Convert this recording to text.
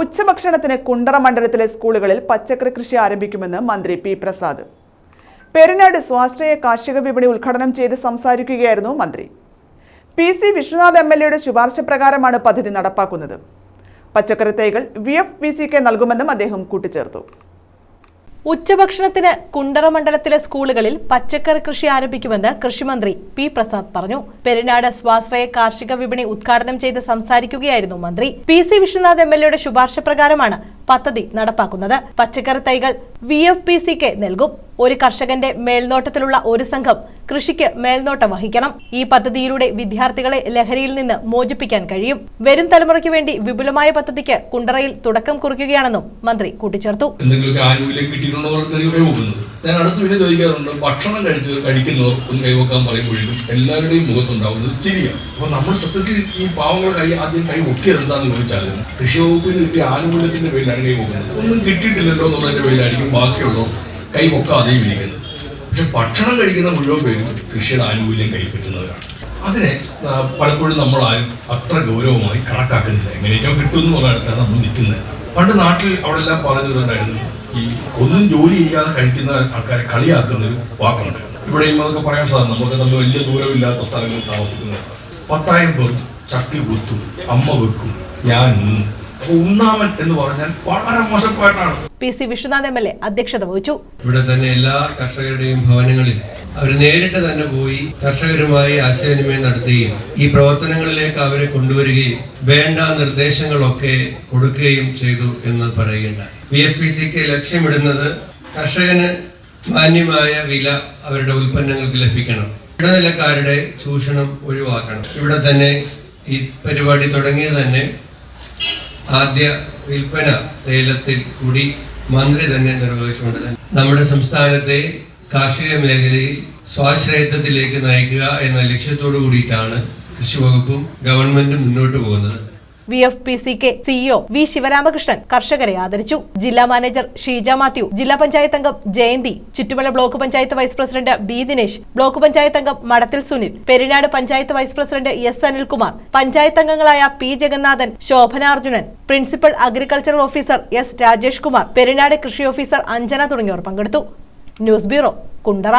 ഉച്ചഭക്ഷണത്തിന് കുണ്ടറ മണ്ഡലത്തിലെ സ്കൂളുകളിൽ പച്ചക്കറി കൃഷി ആരംഭിക്കുമെന്ന് മന്ത്രി പി പ്രസാദ്. പെരിനാട് സ്വാശ്രയ കാർഷിക വിപണി ഉദ്ഘാടനം ചെയ്ത് സംസാരിക്കുകയായിരുന്നു മന്ത്രി. P C Vishwanath M L എയുടെ ശുപാർശ പ്രകാരമാണ് പദ്ധതി നടപ്പാക്കുന്നത്. പച്ചക്കറി തൈകൾ വി എഫ് പി സിക്ക് നൽകുമെന്നും അദ്ദേഹം കൂട്ടിച്ചേർത്തു. ഉച്ചഭക്ഷണത്തിന് കുണ്ടറ മണ്ഡലത്തിലെ സ്കൂളുകളിൽ പച്ചക്കറി കൃഷി ആരംഭിക്കുമെന്ന് കൃഷിമന്ത്രി പി പ്രസാദ് പറഞ്ഞു. പെരിനാട് സ്വാശ്രയ കാർഷിക വിപണി ഉദ്ഘാടനം ചെയ്ത് സംസാരിക്കുകയായിരുന്നു മന്ത്രി. P C Vishwanath M L എയുടെ ശുപാർശ പ്രകാരമാണ് പദ്ധതി നടപ്പാക്കുന്നത്. പച്ചക്കറി തൈകൾ വി എഫ് പി സിക്ക് നൽകും. ഒരു കർഷകന്റെ മേൽനോട്ടത്തിലുള്ള ഒരു സംഘം കൃഷിക്ക് മേൽനോട്ടം വഹിക്കണം. ഈ പദ്ധതിയിലൂടെ വിദ്യാർത്ഥികളെ ലഹരിയിൽ നിന്ന് മോചിപ്പിക്കാൻ കഴിയും. വരും തലമുറയ്ക്ക് വേണ്ടി വിപുലമായ പദ്ധതിക്ക് കുണ്ടറയിൽ തുടക്കം കുറിക്കുകയാണെന്നും മന്ത്രി കൂട്ടിച്ചേർത്തു. ഞാൻ അടുത്ത് പിന്നെ ചോദിക്കാറുണ്ട് ഭക്ഷണം കഴിച്ച് കഴിക്കുന്നവർ ഒന്ന് കൈവക്കാൻ പറയുമ്പോഴേക്കും എല്ലാവരുടെയും മുഖത്തുണ്ടാവുന്നത് ചിരിയാണ്. അപ്പൊ നമ്മൾ സത്യത്തിൽ ഈ പാവങ്ങളെ കൈ ആദ്യം കൈ പൊക്കിയത് എന്താണെന്ന് ചോദിച്ചാൽ കൃഷി വകുപ്പിൽ നിന്ന് കിട്ടിയ ആനുകൂല്യത്തിന്റെ പേരിലാണ് കൈ പൊക്കുന്നത് ഒന്നും കിട്ടിയിട്ടില്ലല്ലോ എന്നുള്ളതിന്റെ പേരിലായിരിക്കും ബാക്കിയുള്ളവർ കൈ പൊക്കാതെയും ഇരിക്കുന്നത്. പക്ഷെ ഭക്ഷണം കഴിക്കുന്ന മുഴുവൻ പേരും കൃഷിയുടെ ആനുകൂല്യം കൈപ്പറ്റുന്നവരാണ്. അതിനെ പലപ്പോഴും നമ്മൾ ആരും അത്ര ഗൗരവമായി കണക്കാക്കുന്നില്ല. എങ്ങനെയൊക്കെ കിട്ടും പറഞ്ഞിടത്താണ് നമ്മൾ നിൽക്കുന്നത്. പണ്ട് നാട്ടിൽ അവിടെ എല്ലാം ഈ ഒന്നും ജോലി ചെയ്യാതെ കഴിക്കുന്ന ആൾക്കാരെ കളിയാക്കുന്ന ഒരു വാക്കുണ്ട്. ഇവിടെയും അതൊക്കെ പറയാൻ സാധിക്കും. നമുക്ക് തമ്മിൽ വലിയ ദൂരമില്ലാത്ത സ്ഥലങ്ങളിൽ താമസിക്കുന്നത് പത്തായിരം പേർ ചക്കി കുത്തും അമ്മ വെക്കും ഞാൻ ഉണ്ണാമൻ എന്ന് പറഞ്ഞാൽ വളരെ മോശപ്പായിട്ടാണ്. P C Vishwanath M L A അധ്യക്ഷത വഹിച്ചു. ഇവിടെ തന്നെ എല്ലാ കർഷകരുടെയും ഭവനങ്ങളിൽ അവർ നേരിട്ട് തന്നെ പോയി കർഷകരുമായി ആശയവിനിമയം നടത്തുകയും ഈ പ്രവർത്തനങ്ങളിലേക്ക് അവരെ കൊണ്ടുവരികയും വേണ്ട നിർദ്ദേശങ്ങളൊക്കെ കൊടുക്കുകയും ചെയ്തു എന്ന് പറയുകയുണ്ടായി. വി എഫ് പി സിക്ക് ലക്ഷ്യമിടുന്നത് കർഷകന് മാന്യമായ വില അവരുടെ ഉൽപ്പന്നങ്ങൾക്ക് ലഭിക്കണം. ഇടനിലക്കാരുടെ ചൂഷണം ഒഴിവാക്കണം. ഇവിടെ തന്നെ ഈ പരിപാടി തുടങ്ങിയത് തന്നെ ആദ്യ വിൽപ്പന ലേലത്തിൽ കൂടി മന്ത്രി തന്നെ നിർവഹിച്ചുകൊണ്ട് തന്നെ നമ്മുടെ സംസ്ഥാനത്തെ കാർഷിക മേഖലയിൽ സ്വാശ്രയത്വത്തിലേക്ക് നയിക്കുക എന്ന ലക്ഷ്യത്തോടു കൂടിയിട്ടാണ് കൃഷി വകുപ്പും ഗവൺമെന്റും മുന്നോട്ട് പോകുന്നത്. V F P C K CEO V Sivaramakrishnan കർഷകരെ ആദരിച്ചു. ജില്ലാ മാനേജർ ഷീജ മാത്യു ജില്ലാ പഞ്ചായത്ത് അംഗം Jayanthi Chuttumala block panchayat vice president B Dinesh block panchayat അംഗം Madathil Sunil Perinad panchayat vice president S Anilkumar panchayat അംഗങ്ങളായ P Jagannathan Shobhana Arjunan principal agricultural officer S Rajesh Kumar Perinad കൃഷി officer Anjana തുടങ്ങിയവർ പങ്കെടുത്തു. News bureau Kundara.